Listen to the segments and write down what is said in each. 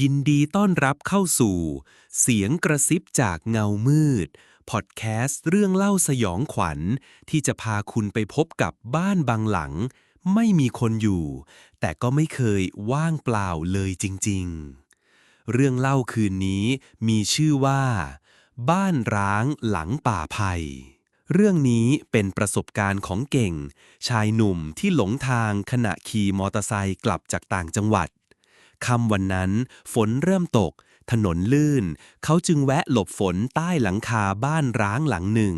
ยินดีต้อนรับเข้าสู่ เสียงกระซิบจากเงามืด พอดแคสต์เรื่องเล่าสยองขวัญ ที่จะพาคุณไปพบกับบ้านบางหลัง ไม่มีคนอยู่ แต่ก็ไม่เคยว่างเปล่าเลยจริงๆ เรื่องเล่าคืนนี้มีชื่อว่า บ้านร้างหลังป่าไผ่เรื่องนี้เป็นประสบการณ์ของเก่ง ชายหนุ่มที่หลงทางขณะขี่มอเตอร์ไซค์กลับจากต่างจังหวัด ค่ำวันนั้น ฝนเริ่มตก ถนนลื่น เขาจึงแวะหลบฝนใต้หลังคาบ้านร้างหลังหนึ่ง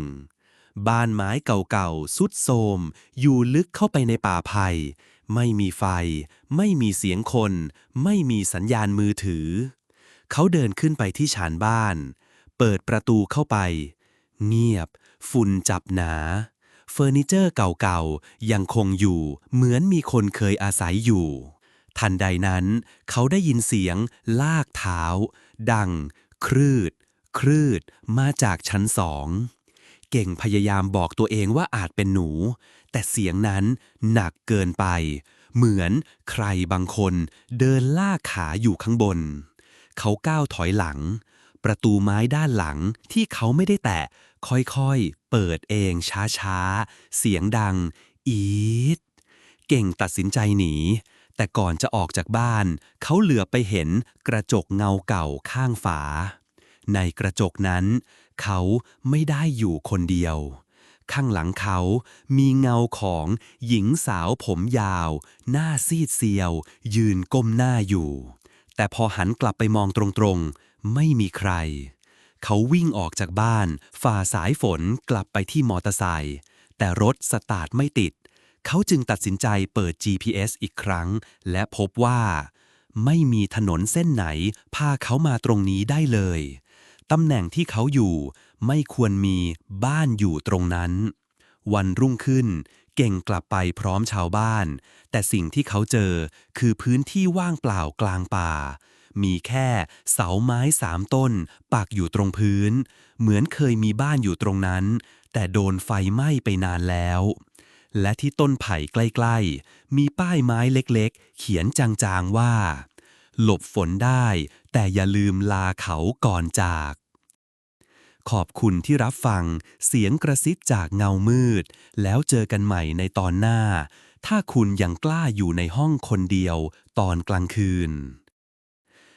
บ้านไม้เก่าๆสุดโทรมอยู่ลึกเข้าไปในป่าไผ่ไม่มีไฟ ไม่มีเสียงคน ไม่มีสัญญาณมือถือ เขาเดินขึ้นไปที่ชานบ้าน เปิดประตูเข้าไป เงียบ ฝุ่นจับหนาเฟอร์นิเจอร์เก่าๆ ยังคงอยู่เหมือนมีคนเคยอาศัยอยู่ ทันใดนั้น เขาได้ยินเสียง ลากเท้า ดัง ครืด ครืด มาจากชั้นสอง เก่งพยายามบอกตัวเองว่าอาจเป็นหนู แต่เสียงนั้นหนักเกินไป เหมือนใครบางคนเดินลากขาอยู่ข้างบน เขาก้าวถอยหลัง ประตูไม้ด้านหลังที่เขาไม่ได้แตะ ค่อยๆ เปิดเองช้าๆ เสียงดัง อีดเก่งตัดสินใจหนี แต่ก่อนจะออกจากบ้าน เขาเหลือไปเห็นกระจกเงาเก่าข้างฝา ในกระจกนั้น เขาไม่ได้อยู่คนเดียว ข้างหลังเขามีเงาของหญิงสาวผมยาว หน้าซีดเซียว ยืนก้มหน้าอยู่ แต่พอหันกลับไปมองตรงๆ ไม่มีใคร เขาวิ่งออกจากบ้าน ฝ่าสายฝนกลับไปที่มอเตอร์ไซค์แต่รถสตาร์ทไม่ติด เขาจึงตัดสินใจเปิด GPS อีกครั้ง และพบว่า ไม่มีถนนเส้นไหน พาเขามาตรงนี้ได้เลย ตำแหน่งที่เขาอยู่ไม่ควรมีบ้านอยู่ตรงนั้น วันรุ่งขึ้น เก่งกลับไปพร้อมชาวบ้าน แต่สิ่งที่เขาเจอคือพื้นที่ว่างเปล่ากลางป่า มีแค่เสาไม้สามต้น ปักอยู่ตรงพื้น เหมือนเคยมีบ้านอยู่ตรงนั้น แต่โดนไฟไหม้ไปนานแล้ว และที่ต้นไผ่ใกล้ๆ มีป้ายไม้เล็กๆ เขียนจางๆว่า หลบฝนได้ แต่อย่าลืมลาเขาก่อนจาก ขอบคุณที่รับฟังเสียงกระซิบจากเงามืด แล้วเจอกันใหม่ในตอนหน้า ถ้าคุณยังกล้าอยู่ในห้องคนเดียวตอนกลางคืน